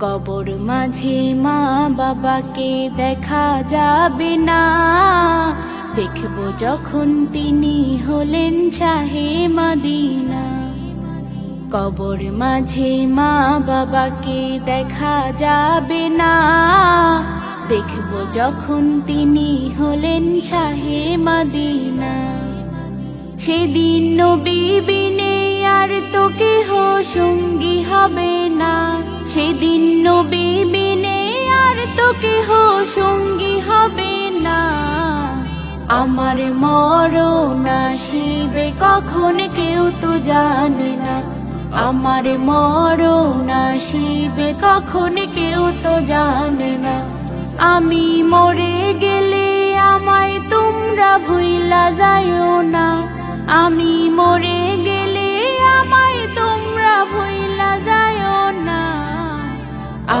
কবর মাঝে মা বাবাকে দেখা যাবে না। দেখব যখন তিনি হলেন শাহে মাদিনা। কবর মাঝে মা বাবাকে দেখা যাবে না। দেখব যখন তিনি হলেন শাহে মাদিনা। সেদিন নবী বিনে আর তো কেহ সঙ্গী সেদিন নবী বিনে আর তো কেহ সঙ্গী হবে না। আমার মরণ আসিবে কখন কেউ তো জানে না। আমার মরণ আসিবে কখন কেউ তো জানে না। আমি মরে গেলে আমায় তোমরা ভুইলা যাইও না। আমি